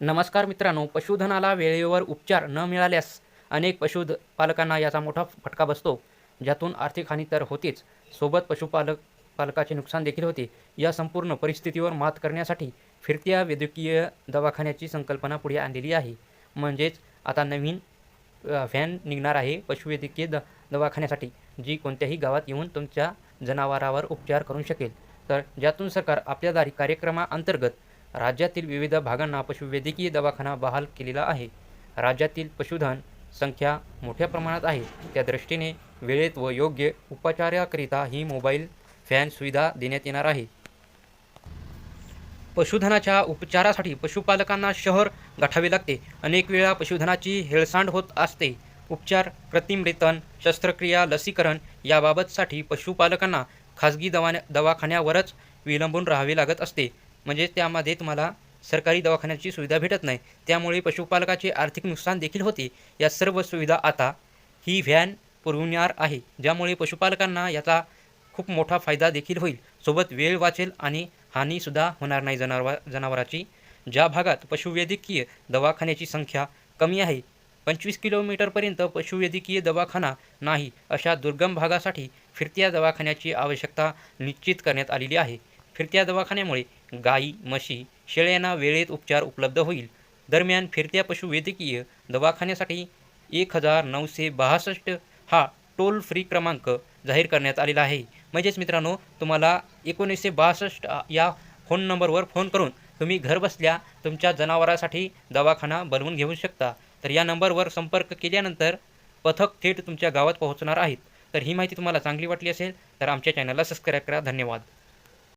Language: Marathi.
नमस्कार मित्रांनो पशुधनाला वेळेवर उपचार न मिळाल्यास अनेक पशुध पालकांना याचा मोठा फटका बसतो ज्यातून आर्थिक हानी तर होतेच. सोबत पशुपालक पालकाचे नुकसान देखील होते. या संपूर्ण परिस्थितीवर मात करण्यासाठी फिरत्या वैद्यकीय दवाखान्याची संकल्पना पुढे आणलेली आहे. म्हणजेच आता नवीन व्हॅन निघणार आहे पशुवैद्यकीय द दवाखान्यासाठी जी कोणत्याही गावात येऊन तुमच्या जनावरावर उपचार करू शकेल. तर ज्यातून सरकार आपल्या दारी कार्यक्रमाअंतर्गत राज्यातील विविध भागांना पशुवैद्यकीय दवाखाना बहाल केलेला आहे. राज्यातील पशुधन संख्या मोठ्या प्रमाणात आहे. त्या दृष्टीने वेळेत व योग्य उपचाराकरिता ही मोबाईल फॅन सुविधा देण्यात येणार आहे. पशुधनाच्या उपचारासाठी पशुपालकांना शहर गाठावे लागते. अनेक वेळा पशुधनाची हेळसांड होत असते. उपचार कृत्रिम रेतन शस्त्रक्रिया लसीकरण याबाबतसाठी पशुपालकांना खाजगी दवाने दवाखान्यावरच विलंबून राहावे लागत असते. म्हणजेच त्यामध्ये तुम्हाला सरकारी दवाखान्याची सुविधा भेटत नाही. त्यामुळे पशुपालकाचे आर्थिक नुकसान देखील होते. या सर्व सुविधा आता ही व्हॅन पुरविणार आहे. ज्यामुळे पशुपालकांना याचा खूप मोठा फायदा देखील होईल. सोबत वेळ वाचेल आणि हानीसुद्धा होणार नाही जनावर जनावराची. ज्या भागात पशुवैद्यकीय दवाखान्याची संख्या कमी आहे पंचवीस किलोमीटरपर्यंत पशुवैद्यकीय दवाखाना नाही अशा दुर्गम भागासाठी फिरत्या दवाखान्याची आवश्यकता निश्चित करण्यात आलेली आहे. फिरत्या दवाखान्यामुळे गाई म्हशी शेळ्यांना वेळेत उपचार उपलब्ध होईल. दरम्यान फिरत्या पशुवैद्यकीय दवाखान्यासाठी एक हजार नऊशे बासष्ट हा टोल फ्री क्रमांक जाहीर करण्यात आलेला आहे. म्हणजेच मित्रांनो तुम्हाला एकोणीसशे बासष्ट या फोन नंबरवर फोन करून तुम्ही घरबसल्या तुमच्या जनावरासाठी दवाखाना बनवून घेऊ शकता. तर या नंबरवर संपर्क केल्यानंतर पथक थेट तुमच्या गावात पोहोचणार आहेत. तर ही माहिती तुम्हाला चांगली वाटली असेल तर आमच्या चॅनलला सबस्क्राईब करा. धन्यवाद.